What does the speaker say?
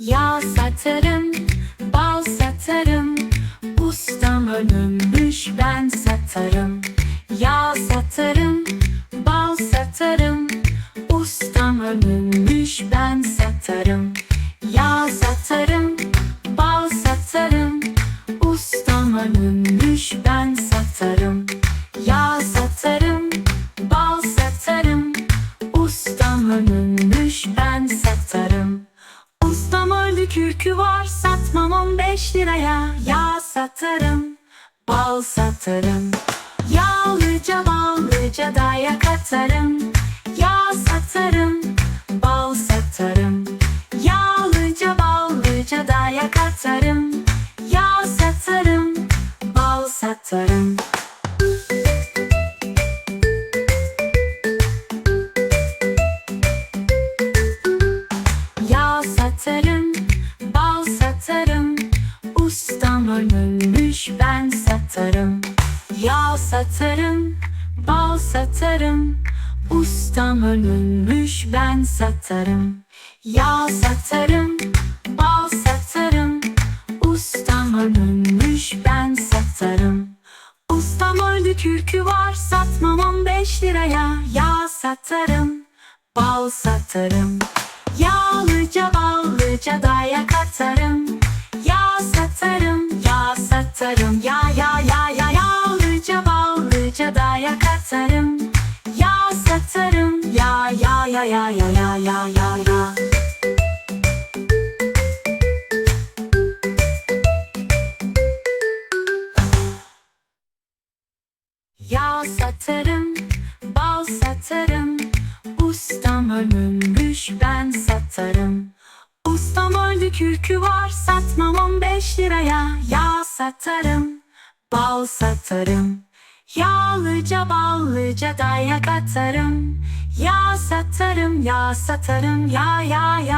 Yağ satarım, bal satarım Ustam ölümmüş ben satarım. Yağ satarım, bal satarım Ustam ölümmüş ben satarım. Yağ satarım, bal satarım Ustam ölümmüş beş liraya Yağ satarım, bal satarım. Yağlıca ballıca da yak atarım Yağ satarım, Ustam ölmüş ben satarım. Yağ satarım, bal satarım. Ustam ölmüş ben satarım. Yağ satarım, bal satarım. Ustam ölmüş ben satarım. Ustam öldü kürkü var satmam 15 liraya. Yağ satarım, bal satarım. Yağlıca ballıca da yak atarım yağ satarım Ya ya ya ya yağlıca ballıca da yak atarım Yağ satarım. Ya ya ya ya ya ya ya ya ya. Yağ satarım, bal satarım. Ustam ölmüş ben satarım. Ustam öldü kürkü var satmam 15 liraya. Yağ satarım, bal satarım. Yağlıca ballıca da yak atarım. Yağ satarım, yağ satarım Ya ya ya